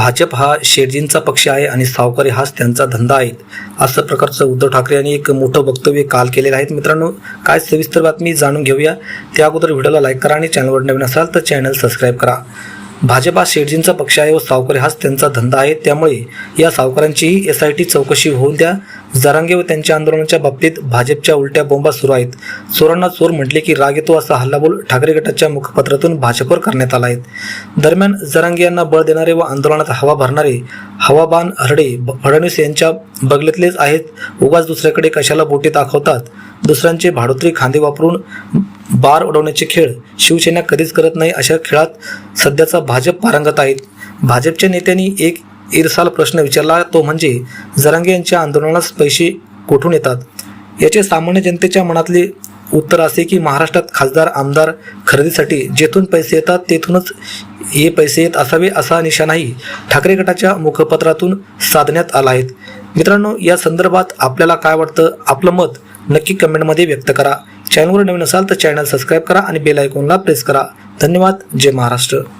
भाजप हा शेटजींचा पक्ष आहे आणि सावकारी हाच त्यांचा धंदा आहे असं प्रकारचं उद्धव ठाकरे यांनी एक मोठं वक्तव्य काल केलेलं आहे. मित्रांनो काय सविस्तर बातमी जाणून घेऊया. त्या अगोदर व्हिडिओला लाईक करा आणि चॅनलवर नवीन असाल तर चॅनल सबस्क्राईब करा. भाजप हा शेटजींचा पक्ष आहे व सावकारी हाच त्यांचा धंदा आहे. त्यामुळे या सावकारांचीही एस आय टी चौकशी होऊन द्या. जरांगे व त्यांच्या आंदोलनाच्या बाबतीत भाजपच्या उलट्या बोंबा सुरू आहेत. चोरांना चोर म्हटले की राग येतो असा हल्लाबोल ठाकरे गटाच्या मुखपत्रातून भाजपवर करण्यात आला आहे. दरम्यान जरांगे यांना बळ देणारे व आंदोलनात हवा भरणारे हवाबान हरडे ब- फडणवीस यांच्या बगलेतलेच आहेत. उगाच दुसऱ्याकडे कशाला बोटी दाखवतात? दुसऱ्यांचे भाडोत्री खांदे वापरून बार उडवण्याचे खेळ शिवसेना कधीच करत नाही अशा खेळात सध्याचा भाजप पारंगत आहेत भाजपच्या नेत्यांनी एक इरसाल प्रश्न विचारला तो म्हणजे जरांगे यांच्या आंदोलनास पैसे कुठून येतात? याचे सामान्य जनतेच्या मनातले उत्तर असे की महाराष्ट्रात खासदार आमदार खरेदीसाठी जेथून पैसे येतात तेथूनच हे पैसे येत असावे असा निशाणाही ठाकरे गटाच्या मुखपत्रातून साधण्यात आला आहे. मित्रांनो या संदर्भात आपल्याला काय वाटतं? आपलं मत नक्की कमेंटमध्ये व्यक्त करा. चॅनलवर नवीन असाल तर चॅनल सबस्क्राईब करा आणि बेल आयकॉनला प्रेस करा. धन्यवाद. जय महाराष्ट्र.